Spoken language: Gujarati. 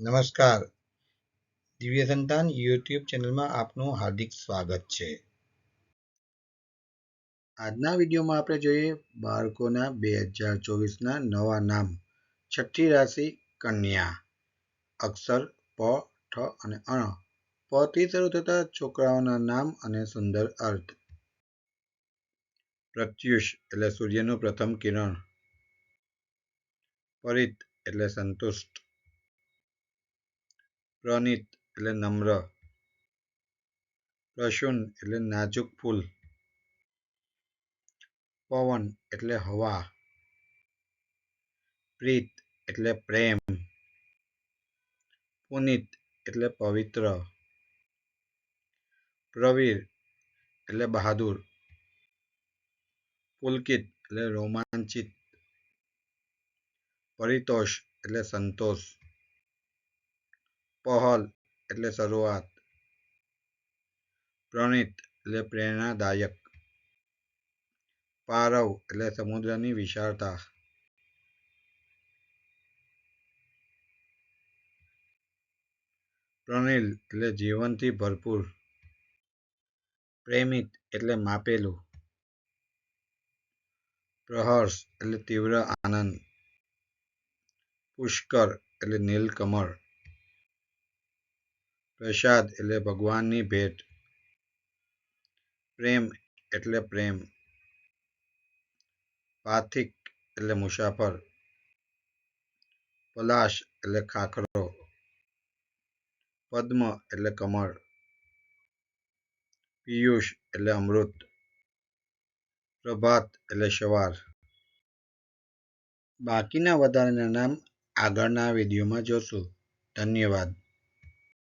નમસ્કાર. દિવ્ય સંતાન યુટ્યુબ ચેનલમાં આપનું હાર્દિક સ્વાગત છે. આજના વિડીયોમાં આપણે જોઈએ બાળકોના બે હજાર ચોવીસના નવા નામ, છઠ્ઠી રાશિ કન્યા, અક્ષર પ, ઠ અને અણ પથી શરૂ થતા છોકરાઓના નામ અને સુંદર અર્થ. પ્રત્યુષ એટલે સૂર્યનું પ્રથમ કિરણ. પરિત એટલે સંતુષ્ટ. પ્રનિત એટલે નમ્ર. પ્રસૂન એટલે નાજુક ફૂલ. પવન એટલે હવા. પ્રીત એટલે પ્રેમ. પુનિત એટલે પવિત્ર. પ્રવીર એટલે બહાદુર. પુલકિત એટલે રોમાંચિત. પરિતોષ એટલે સંતોષ. પહલ એટલે શરૂઆત. પ્રણિત એટલે પ્રેરણાદાયક. પારવ એટલે સમુદ્રની વિશાળતા. પ્રણીલ એટલે જીવનથી ભરપૂર. પ્રેમિત એટલે માપેલું. પ્રહર્ષ એટલે તીવ્ર આનંદ. પુષ્કર એટલે નીલકમળ. પ્રસાદ એટલે ભગવાનની ભેટ. પ્રેમ એટલે પ્રેમ. પાથિક એટલે મુસાફર. પલાશ એટલે ખાખરો. પદ્મ એટલે કમળ. પિયુષ એટલે અમૃત. પ્રભાત એટલે સવાર. બાકીના વધારાના નામ આગળના વિડીયોમાં જોશું. ધન્યવાદ.